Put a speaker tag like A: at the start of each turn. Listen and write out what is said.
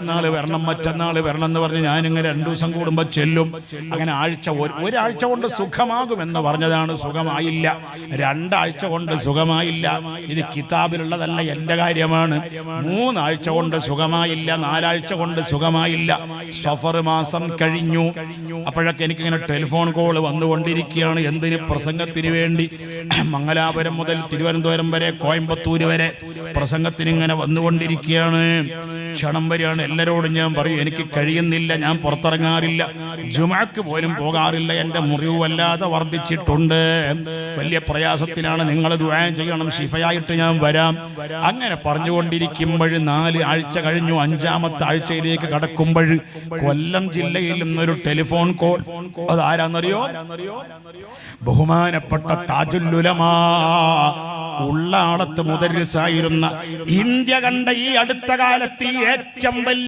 A: മറ്റന്നാൾ വരണം മറ്റന്നാൾ വരണം എന്ന് പറഞ്ഞ് ഞാനിങ്ങനെ രണ്ടു ദിവസം കൂടുമ്പോൾ ചെല്ലും. അങ്ങനെ ആഴ്ച ഒരു- ഒരാഴ്ച കൊണ്ട് സുഖമാകും എന്ന് പറഞ്ഞതാണ്. സുഖമായില്ല. രണ്ടാഴ്ച കൊണ്ട് സുഖമായില്ല. ഇത് കിതാബിലുള്ളതല്ല എന്റെ കാര്യമാണ്. മൂന്നാഴ്ച കൊണ്ട് സുഖമായില്ല നാലാഴ്ച കൊണ്ട് സുഖമായില്ല. സഫർ മാസം കഴിഞ്ഞു. അപ്പോഴൊക്കെ എനിക്കിങ്ങനെ ടെലിഫോൺ കോൾ വന്നുകൊണ്ടിരിക്കുകയാണ്. എന്തിന് പ്രസംഗത്തിന് വേണ്ടി? മംഗലാപുരം മുതൽ തിരുവനന്തപുരം വരെ കോയമ്പത്തൂർ വരെ പ്രസംഗത്തിന് ഇങ്ങനെ വന്നുകൊണ്ടിരിക്കുകയാണ്. ക്ഷണം വരികയാണ്. എല്ലാവരോടും ഞാൻ പറയും എനിക്ക് കഴിയുന്നില്ല ഞാൻ പുറത്തിറങ്ങാറില്ല. ജുമാക്ക് പോലും പോകാറില്ല എന്റെ മുറിവ് വല്ലാതെ വർദ്ധിച്ചിട്ടുണ്ട്. വലിയ പ്രയാസത്തിലാണ് നിങ്ങൾ ദുരായം ചെയ്യണം ഷിഫയായിട്ട് ഞാൻ വരാം. അങ്ങനെ പറഞ്ഞുകൊണ്ടിരിക്കുമ്പോൾ നാല് ആഴ്ച കഴിഞ്ഞു അഞ്ചാമത്തെ ആഴ്ചയിലേക്ക് കടക്കുമ്പോൾ കൊല്ലം ജില്ലയിൽ നിന്നൊരു ടെലിഫോൺ കോൾ അത് ആരാന്നറിയോ ബഹുമാനപ്പെട്ട താജുല്ലുലമാ ഉള്ളാടത്ത് മുതരിസായിരുന്ന ഇന്ത്യ കണ്ട ഈ അടുത്ത കാലത്ത് ഈ ഏറ്റവും വലിയ